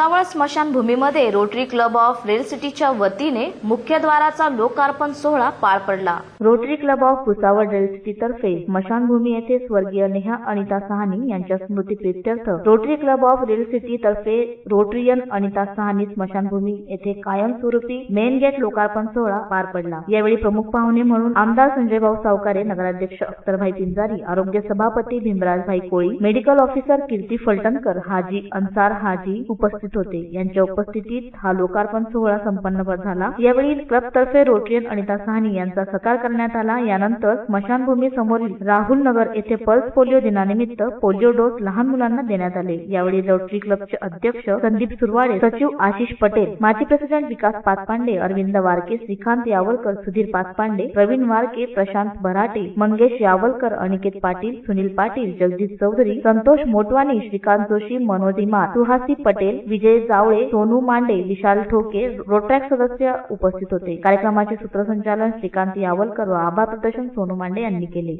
लोणावळ स्मशानभूमीमध्ये rotary club of rail सिटीच्या वतीने मुख्यद्वाराचा लोकार्पण सोहळा पार पडला. Rotary club of Bhusawal rail city तर्फे स्मशानभूमी येथे स्वर्गीय नेहा अनिता सहानी यांच्या स्मृती प्रित्यर्थ Rotary club of rail city तर्फे रोटरीयन अनिता सहानी स्मशानभूमी येथे कायमस्वरूपी मेन गेट लोकार्पण सोहळा पार पडला. यावेळी प्रमुख पाहुणे म्हणून आमदार संजयभाऊ सावकारे नगराध्यक्ष अख्तरभाई पिंजारी आरोग्य सभापती भीमराजभाई कोळी मेडिकल ऑफिसर कीर्ती फलटणकर हाजी अन्सार हाजी उपस्थित होते. यांच्या उपस्थितीत हा लोकार्पण सोहळा संपन्न झाला. यावेळी क्लब तर्फे रोटरीयन अनिता सहानी यांचा सत्कार करण्यात आला. यानंतर स्मशानभूमी समोरील राहुल नगर येथे पल्स पोलिओ दिनानिमित्त पोलिओ डोस लहान मुलांना देण्यात आले. यावेळी रोटरी क्लबचे अध्यक्ष संदीप सुरवाडे सचिव आशिष पटेल माजी प्रेसिडेंट विकास पाचपांडे अरविंद वारके श्रीकांत यावलकर सुधीर पाचपांडे प्रवीण वारके प्रशांत बराटे मंगेश यावलकर अनिकेत पाटील सुनील पाटील जगदीश चौधरी संतोष मोटवानी श्रीकांत जोशी मनोज इमार सुहासी पटेल विजय जावळे सोनू मांडे विशाल ठोके रोट्रॅक सदस्य उपस्थित होते. कार्यक्रमाचे सूत्रसंचालन श्रीकांत यावलकर व आभार प्रदर्शन सोनू मांडे यांनी केले.